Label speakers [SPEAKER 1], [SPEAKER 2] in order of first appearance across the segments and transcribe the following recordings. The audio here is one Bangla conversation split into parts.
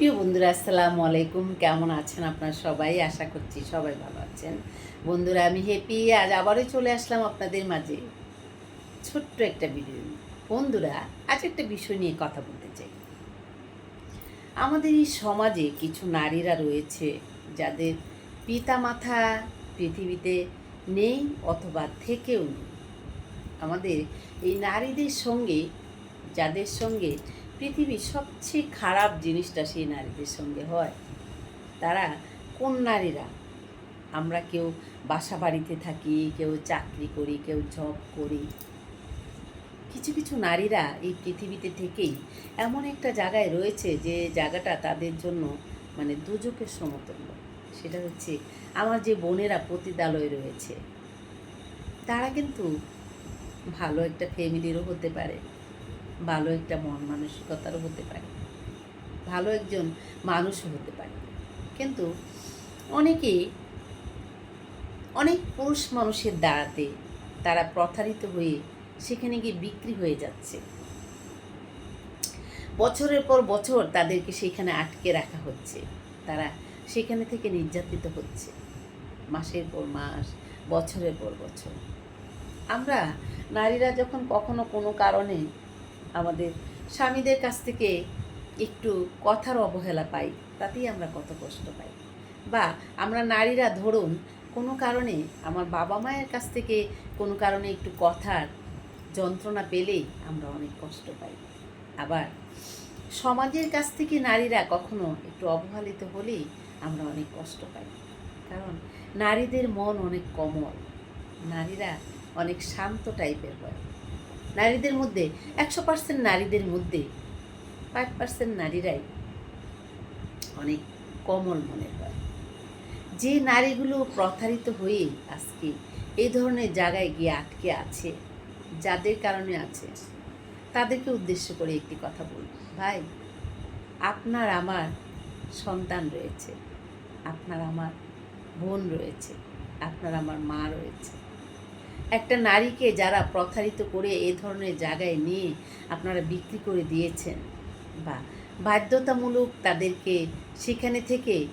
[SPEAKER 1] প্রিয় বন্ধুরা, আসসালামু আলাইকুম। কেমন আছেন আপনারা সবাই? আশা করছি সবাই ভালো আছেন। বন্ধুরা, আমি হ্যাপি আজ আবারও চলে আসলাম আপনাদের মাঝে ছোট্ট একটা ভিডিও বন্ধুরা, আজ একটা বিষয় নিয়ে কথা বলতে চাই। আমাদের এই সমাজে কিছু নারীরা রয়েছে যাদের পিতা মাথা পৃথিবীতে নেই অথবা থেকেও নেই। আমাদের এই নারীদের সঙ্গে, যাদের সঙ্গে পৃথিবীর সবচেয়ে খারাপ জিনিসটা সেই নারীদের সঙ্গে হয়। তারা কোন নারীরা? আমরা কেউ বাসা বাড়িতে থাকি, কেউ চাকরি করি, কেউ জব করি। কিছু কিছু নারীরা এই পৃথিবীতে থেকেই এমন একটা জায়গায় রয়েছে যে জায়গাটা তাদের জন্য মানে দুজকের সমতুল্য সেটা হচ্ছে আমার যে বোনেরা পতিতালয়ে রয়েছে, তারা কিন্তু ভালো একটা ফ্যামিলিরও হতে পারে। ভালো একটা মন মানসিকতারও হতে পারে। ভালো একজন মানুষও হতে পারে। কিন্তু অনেকে অনেক পুরুষ মানুষের দ্বারাতে তারা প্রতারিত হয়ে সেখানে গিয়ে বিক্রি হয়ে যাচ্ছে। বছরের পর বছর তাদেরকে সেখানে আটকে রাখা হচ্ছে। তারা সেখানে থেকে নির্যাতিত হচ্ছে। মাসের পর মাস, বছরের পর বছর। আমরা নারীরা যখন কখনো কোনো কারণে আমাদের স্বামীদের কাছ থেকে একটু কথার অবহেলা পাই, তাতেই আমরা কত কষ্ট পাই। বা আমরা নারীরা ধরুন, কোনো কারণে আমার বাবা মায়ের কাছ থেকে কোনো কারণে একটু কথার যন্ত্রণা পেলেই আমরা অনেক কষ্ট পাই। আবার সমাজের কাছ থেকে নারীরা কখনো একটু অবহেলিত হলেই আমরা অনেক কষ্ট পাই। কারণ নারীদের মন অনেক কোমল, নারীরা অনেক শান্ত টাইপের হয়। নারীদের মধ্যে, একশো পার্সেন্ট নারীদের মধ্যে ফাইভ পার্সেন্ট নারীরাই অনেক কোমল মনে হয়। যে নারীগুলো প্রতারিত হয়ে আজকে এই ধরনের জায়গায় গিয়ে আটকে আছে, যাদের কারণে আছে, তাদেরকে উদ্দেশ্য করে একটি কথা বলব। ভাই, আপনার আমার সন্তান রয়েছে, আপনার আমার বোন রয়েছে, আপনার আমার মা রয়েছে। একটা নারীকে যারা প্রতারিত করে এ ধরনের জায়গায় নিয়ে আপনারা বিক্রি করে দিয়েছেন বা বাধ্যতামূলক তাদেরকে সেখানে থেকে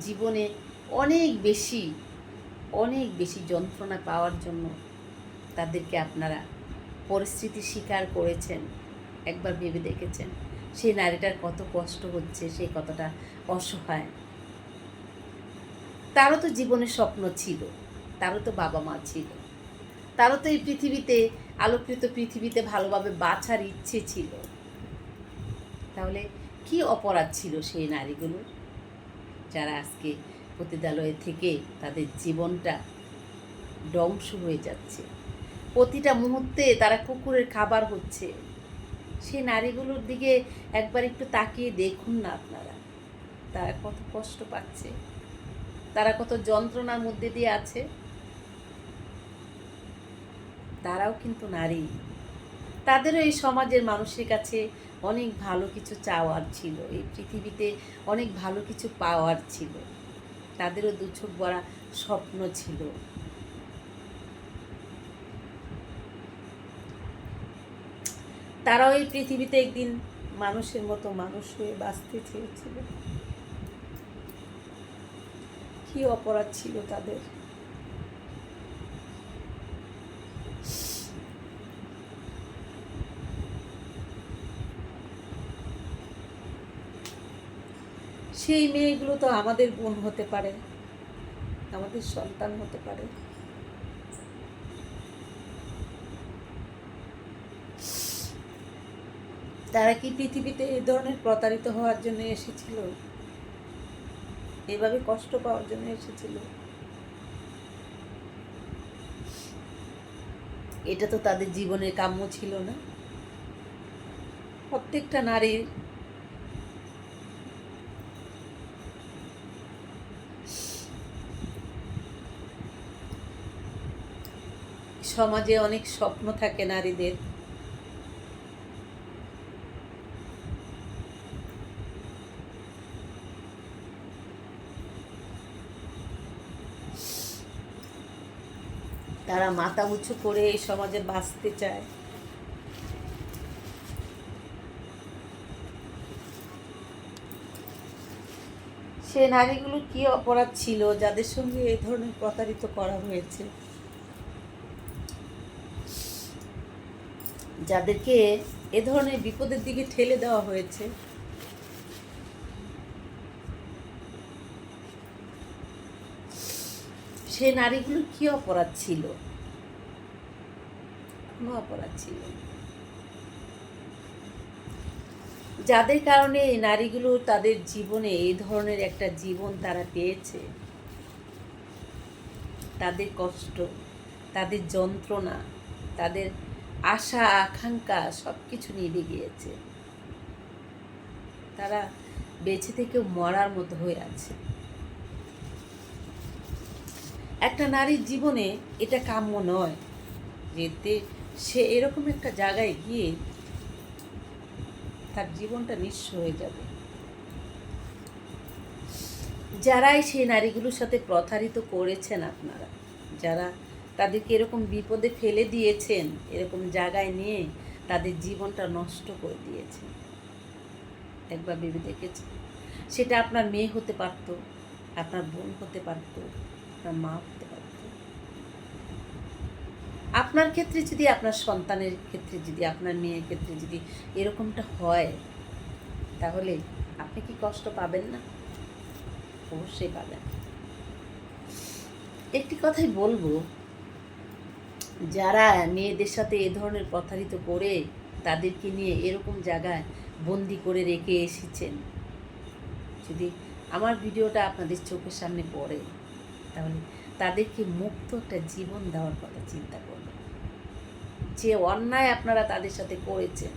[SPEAKER 1] জীবনে অনেক বেশি অনেক বেশি যন্ত্রণা পাওয়ার জন্য তাদেরকে আপনারা পরিস্থিতি স্বীকার করেছেন, একবার ভেবে দেখেছেন। সেই নারীটার কত কষ্ট হচ্ছে, সে কতটা অসহায়। তারও তো জীবনের স্বপ্ন ছিল, তারও তো বাবা মা ছিল। তারও তো এই পৃথিবীতে আলোকৃত পৃথিবীতে ভালোভাবে বাঁচার ইচ্ছে ছিল। তাহলে কি অপরাধ ছিল সেই নারীগুলো যারা আজকে পতিতালয় থেকে তাদের জীবনটা ধ্বংস হয়ে যাচ্ছে। প্রতিটা মুহূর্তে তারা কুকুরের খাবার হচ্ছে। সেই নারীগুলোর দিকে একবার একটু তাকিয়ে দেখুন না আপনারা। তারা কত কষ্ট পাচ্ছে। তারা কত যন্ত্রণার মধ্যে দিয়ে আছে। তারাও কিন্তু নারী। তাদেরও এই সমাজের মানুষের কাছে অনেক ভালো কিছু চাওয়ার ছিল। এই পৃথিবীতে অনেক ভালো কিছু পাওয়ার ছিল। তাদেরও দু চোখ বড়া স্বপ্ন ছিল। তারাও এই পৃথিবীতে একদিন মানুষের মতো মানুষ হয়ে বাঁচতে চেয়েছিল। কি অপরাধ ছিল তাদের? সেই মেয়েগুলো তো আমাদের বোন হতে পারে, আমাদের সন্তান হতে পারে। তারা কি পৃথিবীতে এই ধরনের প্রতারিত হওয়ার জন্য এসেছিল? এভাবে কষ্ট পাওয়ার জন্য এসেছিল? এটা তো তাদের জীবনের কাম্য ছিল না। প্রত্যেকটা নারীর সমাজে অনেক স্বপ্ন থাকে নারীদের। তারা মাথা উঁচু করে এই সমাজে বাঁচতে চায়। সে নারীগুলো কি অপরাধ ছিল? যাদের সঙ্গে এই ধরনের প্রতারিত করা হয়েছে? যাদেরকে এ ধরনের বিপদের দিকে ঠেলে দেওয়া হয়েছে। সে নারীগুলো কি অপরাধ ছিল? কোনো অপরাধ ছিল। যাদের কারণে এই নারীগুলো তাদের জীবনে এই ধরনের একটা জীবন তারা পেয়েছে। তাদের কষ্ট, তাদের যন্ত্রণা, তাদের আশা, আকাঙ্ক্ষা সব কিছু নিভে গিয়েছে। তারা বেঁচে থেকে মরার মতো হয়ে আছে। একটা নারীর জীবনে এটা কাম্য নয় যেতে সে এরকম একটা জায়গায় গিয়ে তার জীবনটা নিঃস্ব হয়ে যাবে। যারাই সেই নারীগুলোর সাথে প্রতারিত করেছেন আপনারা, যারা তাদেরকে এরকম বিপদে ফেলে দিয়েছেন, এরকম জায়গায় নিয়ে তাদের জীবনটা নষ্ট করে দিয়েছেন। একবার ভেবে দেখেছেন? সেটা আপনার মেয়ে হতে পারত, আপনার বোন হতে পারত, আপনার মা হতে পারত। আপনার ক্ষেত্রে যদি, আপনার সন্তানের ক্ষেত্রে যদি, আপনার মেয়ের ক্ষেত্রে যদি এরকমটা হয়, তাহলে আপনি কি কষ্ট পাবেন না? অবশ্যই পাবেন। একটি কথাই বলব যারা মেয়েদের সাথে এ ধরনের প্রতারিত করে, তাদেরকে নিয়ে এরকম জায়গায় বন্দি করে রেখে এসেছেন। যদি আমার ভিডিওটা আপনাদের চোখের সামনে পড়ে, তাহলে তাদেরকে মুক্ত একটা জীবন দেওয়ার কথা চিন্তা করবেন। যে অন্যায় আপনারা তাদের সাথে করেছেন,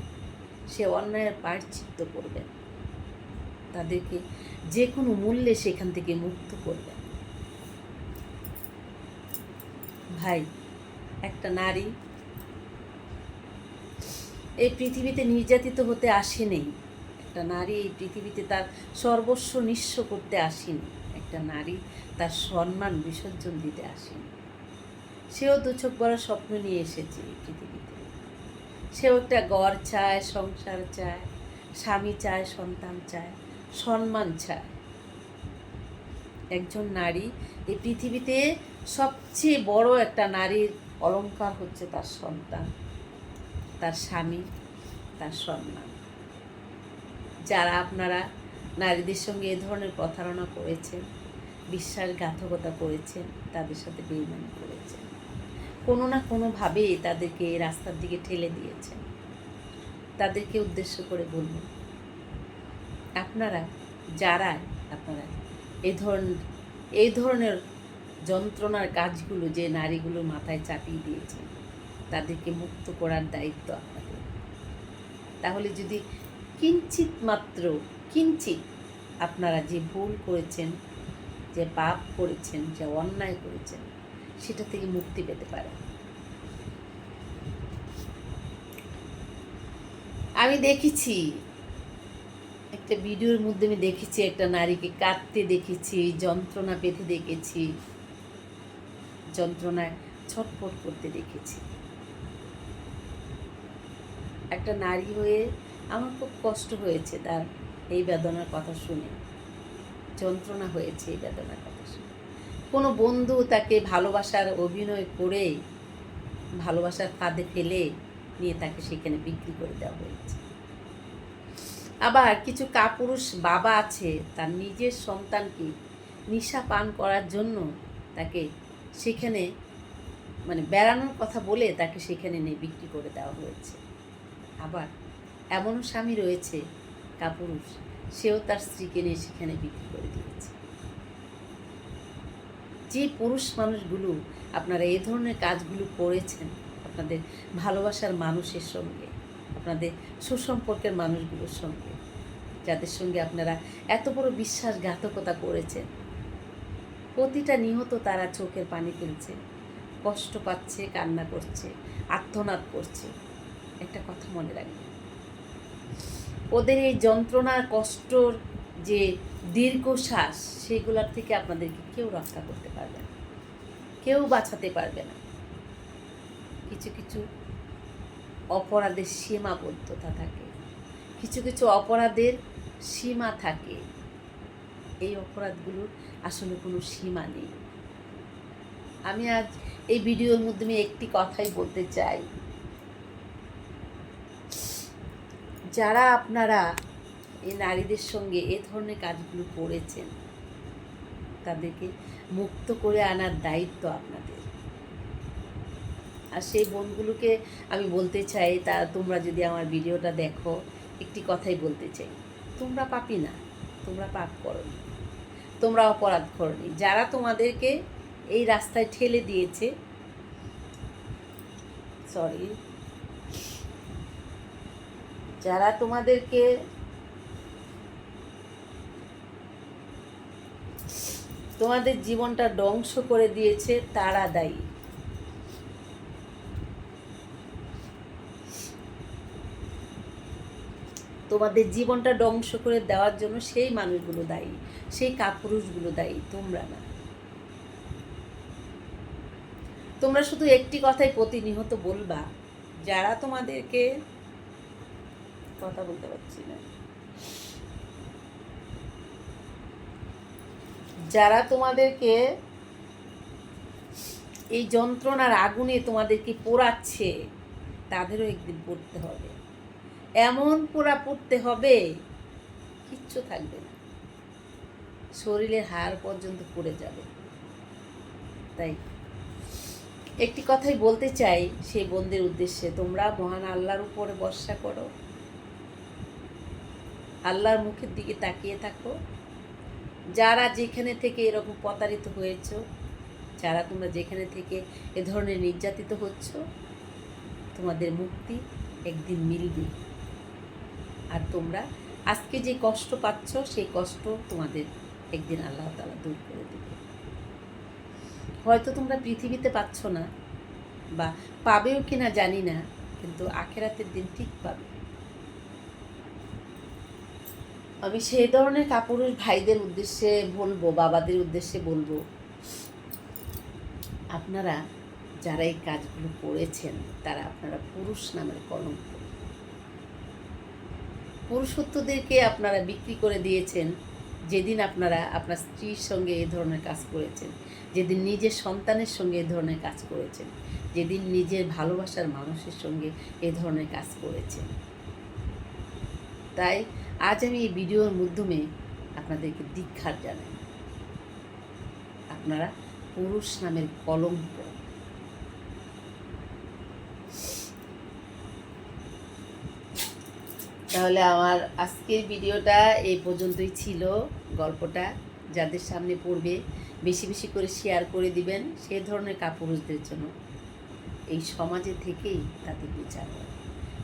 [SPEAKER 1] সে অন্যায়ের পার্চিত্য করবেন। তাদেরকে যে কোনো মূল্যে সেখান থেকে মুক্ত করবেন। ভাই একটা নারী। এই পৃথিবীতে নির্যাতিত হতে আসেনি। একটা নারী এই পৃথিবীতে তার সর্বস্ব নিঃস্ব করতে আসেনি। একটা নারী তার সম্মান বিসর্জন দিতে আসেনি। সেও দু চোখ বড় স্বপ্ন নিয়ে এসেছে এই পৃথিবীতে। সেও একটা গড় চায়, সংসার চায়, স্বামী চায়, সন্তান চায়, সম্মান চায়। একজন নারী এই পৃথিবীতে সবচেয়ে বড় একটা নারীর অলংকার হচ্ছে তার সন্তান, তার স্বামী, তার সম্মান যারা আপনারা নারীদের সঙ্গে এ ধরনের প্রতারণা করেছেন, বিশ্বাসঘাতকতা করেছেন, তাদের সাথে বেইমানি করেছেন। কোনো না কোনোভাবে তাদেরকে এই রাস্তার দিকে ঠেলে দিয়েছেন। তাদেরকে উদ্দেশ্য করে বলুন আপনারা যারা আপনারা এই ধরনের এই ধরনের যন্ত্রণার কাজগুলো যে নারীগুলো মাথায় চাপিয়ে দিয়েছে, তাদেরকে মুক্ত করার দায়িত্ব আপনাদের তাহলে যদি কিঞ্চিত মাত্র কিঞ্চিত আপনারা যে ভুল করেছেন, যে পাপ করেছেন, যে অন্যায় করেছেন, সেটা থেকে মুক্তি পেতে পারেন। আমি দেখেছি, একটা ভিডিওর মধ্যে আমি দেখেছি, একটা নারীকে কাঁদতে দেখেছি, যন্ত্রণা পেতে দেখেছি। যন্ত্রণায় ছটফট করতে দেখেছি। একটা নারী হয়ে আমার খুব কষ্ট হয়েছে তার এই বেদনার কথা শুনে। যন্ত্রণা হয়েছে এই বেদনার কথা শুনে। কোনো বন্ধু তাকে ভালোবাসার অভিনয় করে, ভালোবাসার ফাঁদে ফেলে নিয়ে তাকে সেখানে বিক্রি করে দেওয়া হয়েছে। আবার কিছু কাপুরুষ বাবা আছে, তার নিজের সন্তানকে নিশা পান করার জন্য তাকে সেখানে মানে বেড়ানোর কথা বলে তাকে সেখানে নিয়ে বিক্রি করে দেওয়া হয়েছে। আবার এমনও স্বামী রয়েছে, কাপুরুষ, সেও তার স্ত্রীকে নিয়ে সেখানে বিক্রি করে দিয়েছে। যে পুরুষ মানুষগুলো আপনারা এই ধরনের কাজগুলো করেছেন, আপনাদের ভালোবাসার মানুষের সঙ্গে, আপনাদের সুসম্পর্কের মানুষগুলোর সঙ্গে, যাদের সঙ্গে আপনারা এত বড় বিশ্বাসঘাতকতা করেছেন প্রতিটা নিহত তারা চোখের পানি ফেলছে। কষ্ট পাচ্ছে, কান্না করছে আত্মনাদ করছে। একটা কথা মনে রাখবে। ওদের এই যন্ত্রণার কষ্টর যে দীর্ঘশ্বাস, সেগুলোর থেকে আপনাদেরকে কেউ রক্ষা করতে পারবে না। কেউ বাঁচাতে পারবে না। কিছু কিছু অপরাধের সীমাবদ্ধতা থাকে। কিছু কিছু অপরাধের সীমা থাকে। এই অপরাধগুলোর আসলে কোনো সীমা নেই। আমি আজ এই ভিডিওর মাধ্যমে একটি কথাই বলতে চাই। যারা আপনারা এই নারীদের সঙ্গে এ ধরনের কাজগুলো করেছেন, তাদেরকে মুক্ত করে আনার দায়িত্ব আপনাদের। আর সেই বোনগুলোকে আমি বলতে চাই, তা তোমরা যদি আমার ভিডিওটা দেখো, একটি কথাই বলতে চাই। তোমরা পাপি না, তোমরা পাপ করনি। তোমরা অপরাধ করনি। যারা তোমাদেরকে এই রাস্তায় ঠেলে দিয়েছে সরি যারা তোমাদেরকে তোমাদের জীবনটা ধ্বংস করে দিয়েছে, তারা দায়ী। তোমাদের জীবনটা ধ্বংস করে দেওয়ার জন্য সেই মানুষগুলো দায়ী। সেই কাপুরুষগুলো দায়ী, তোমরা না। তোমরা শুধু একটি কথাই প্রতিনিহত বলবা, যারা তোমাদেরকে কথা বলতে পারছি না। যারা তোমাদেরকে এই যন্ত্রণার আগুনে তোমাদেরকে পোড়াচ্ছে, তাদেরও একদিন পড়তে হবে। এমন পোড়া পড়তে হবে, কিচ্ছু থাকবে না। শরীরের হাড় পর্যন্ত পড়ে যাবে। তাই একটি কথাই বলতে চাই সেই বন্ধের উদ্দেশ্যে, তোমরা মহান আল্লাহর উপরে ভরসা করো। আল্লাহর মুখের দিকে তাকিয়ে থাকো। যারা যেখানে থেকে এরকম প্রতারিত হয়েছ, যারা তোমরা যেখানে থেকে এ ধরনের নির্যাতিত হচ্ছ, তোমাদের মুক্তি একদিন মিলবে। আর তোমরা আজকে যে কষ্ট পাচ্ছ, সেই কষ্ট তোমাদের একদিন আল্লাহ তালা দূর করে দেবে। হয়তো তোমরা পৃথিবীতে পাচ্ছ না বা পাবেও কিনা জানি না, কিন্তু আখেরাতের দিন ঠিক পাবে। আমি সেই ধরনের কাপুরুষ ভাইদের উদ্দেশ্যে বলব, বাবাদের উদ্দেশ্যে বলব, আপনারা যারা এই কাজগুলো করেছেন, তারা আপনারা পুরুষ নামের কলঙ্ক। পুরুষত্বদেরকে আপনারা বিক্রি করে দিয়েছেন। যেদিন আপনারা আপনার স্ত্রীর সঙ্গে এ ধরনের কাজ করেছেন, যেদিন নিজের সন্তানের সঙ্গে এ ধরনের কাজ করেছেন, যেদিন নিজের ভালোবাসার মানুষের সঙ্গে এ ধরনের কাজ করেছেন। তাই আজ আমি এই ভিডিওর মাধ্যমে আপনাদেরকে দীক্ষার জানাই। আপনারা পুরুষ নামের কলঙ্ক তাহলে আমার আজকের ভিডিওটা এই পর্যন্তই ছিল। গল্পটা যাদের সামনে পড়বে, বেশি বেশি করে শেয়ার করে দিবেন সে ধরনের কাপুরুষদের জন্য। এই সমাজে থেকেই তাদের বিচার হয়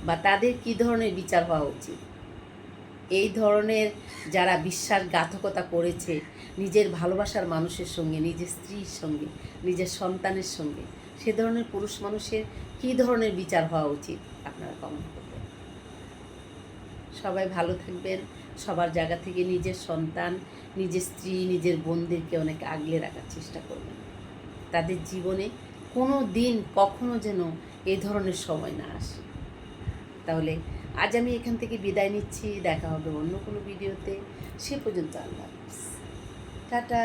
[SPEAKER 1] বা তাদের কী ধরনের বিচার হওয়া উচিত? এই ধরনের যারা বিশ্বাসঘাতকতা করেছে নিজের ভালোবাসার মানুষের সঙ্গে, নিজের স্ত্রীর সঙ্গে, নিজের সন্তানের সঙ্গে, সে ধরনের পুরুষ মানুষের কী ধরনের বিচার হওয়া উচিত? আপনারা কমেন্ট করবেন সবাই ভালো থাকবেন। সবার জায়গা থেকে নিজের সন্তান, নিজের স্ত্রী, নিজের বোনদেরকে অনেক আগলে রাখার চেষ্টা করবেন। তাদের জীবনে কোনো দিন কখনো যেন এ ধরনের সময় না আসে। তাহলে আজ আমি এখান থেকে বিদায় নিচ্ছি। দেখা হবে অন্য কোনো ভিডিওতে। সে পর্যন্ত আল্লাহ। টাটা।